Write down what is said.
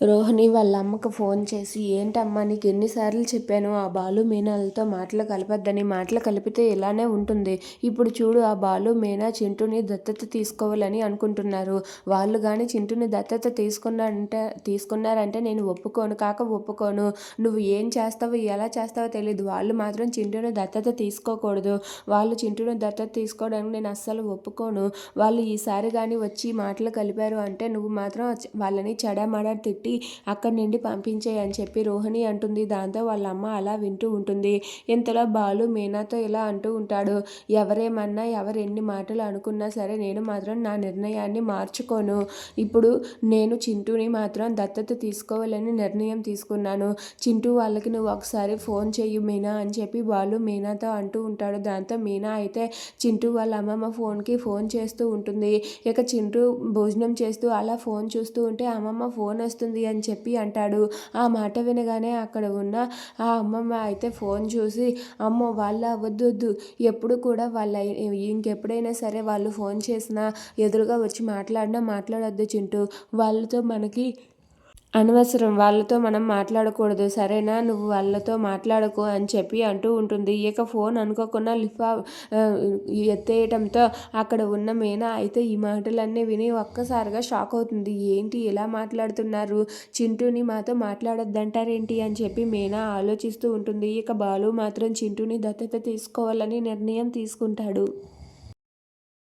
రోహిణి వాళ్ళ అమ్మకు ఫోన్ చేసి ఏంటమ్మా నీకు ఎన్నిసార్లు చెప్పాను ఆ బాలు మీనాలతో మాటలు కలపద్దని మాటలు కలిపితే ఇలానే ఉంటుంది. ఇప్పుడు చూడు ఆ బాలు మీనా చింటూని దత్తత తీసుకోవాలని అనుకుంటున్నారు. వాళ్ళు కానీ చింటూని దత్తత తీసుకున్నారంటే తీసుకున్నారంటే నేను ఒప్పుకోను. కాక ఒప్పుకోను. నువ్వు ఏం చేస్తావో ఎలా చేస్తావో తెలియదు వాళ్ళు మాత్రం చింటూని దత్తత తీసుకోకూడదు. వాళ్ళు చింటూని దత్తత తీసుకోవడానికి నేను అస్సలు ఒప్పుకోను. వాళ్ళు ఈసారి కానీ వచ్చి మాటలు కలిపారు అంటే నువ్వు మాత్రం వాళ్ళని చెడమడ తిట్టు పెట్టి అక్కడి నుండి పంపించేయి అని చెప్పి రోహిణి అంటుంది. దాంతో వాళ్ళ అమ్మ అలా వింటూ ఉంటుంది. ఇంతలో బాలు మీనాతో ఇలా అంటూ ఉంటాడు. ఎవరేమన్నా ఎవరు ఎన్ని మాటలు అనుకున్నా సరే నేను మాత్రం నా నిర్ణయాన్ని మార్చుకోను. ఇప్పుడు నేను చింటూని మాత్రం దత్తత తీసుకోవాలని నిర్ణయం తీసుకున్నాను. చింటూ వాళ్ళకి నువ్వు ఒకసారి ఫోన్ చెయ్యి మీనా అని చెప్పి బాలు మీనాతో అంటూ ఉంటాడు. దాంతో మీనా అయితే చింటూ వాళ్ళ అమ్మమ్మ ఫోన్కి ఫోన్ చేస్తూ ఉంటుంది. ఇక చింటూ భోజనం చేస్తూ అలా ఫోన్ చూస్తూ ఉంటే అమ్మమ్మ ఫోన్ వస్తుంది. వస్తుంది అని చెప్పి అంటాడు. ఆ మాట వినగానే అక్కడ ఉన్న ఆ అమ్మమ్మ అయితే ఫోన్ చూసి అమ్మో వాళ్ళ అవ్వద్దు వద్దు ఎప్పుడు కూడా వాళ్ళ ఇంకెప్పుడైనా సరే వాళ్ళు ఫోన్ చేసినా ఎదురుగా వచ్చి మాట్లాడినా మాట్లాడొద్దు చింటూ. వాళ్ళతో మనకి అనవసరం. వాళ్ళతో మనం మాట్లాడకూడదు. సరేనా? నువ్వు వాళ్ళతో మాట్లాడకు అని చెప్పి అంటూ ఉంటుంది. ఇక ఫోన్ అనుకోకుండా లిఫా ఎత్తేయటంతో అక్కడ ఉన్న మీనా అయితే ఈ మాటలన్నీ విని ఒక్కసారిగా షాక్ అవుతుంది. ఏంటి ఇలా మాట్లాడుతున్నారు? చింటూని మాతో మాట్లాడొద్దంటారేంటి అని చెప్పి మీనా ఆలోచిస్తూ ఉంటుంది. ఇక బాలు మాత్రం చింటూని దత్తత తీసుకోవాలని నిర్ణయం తీసుకుంటాడు.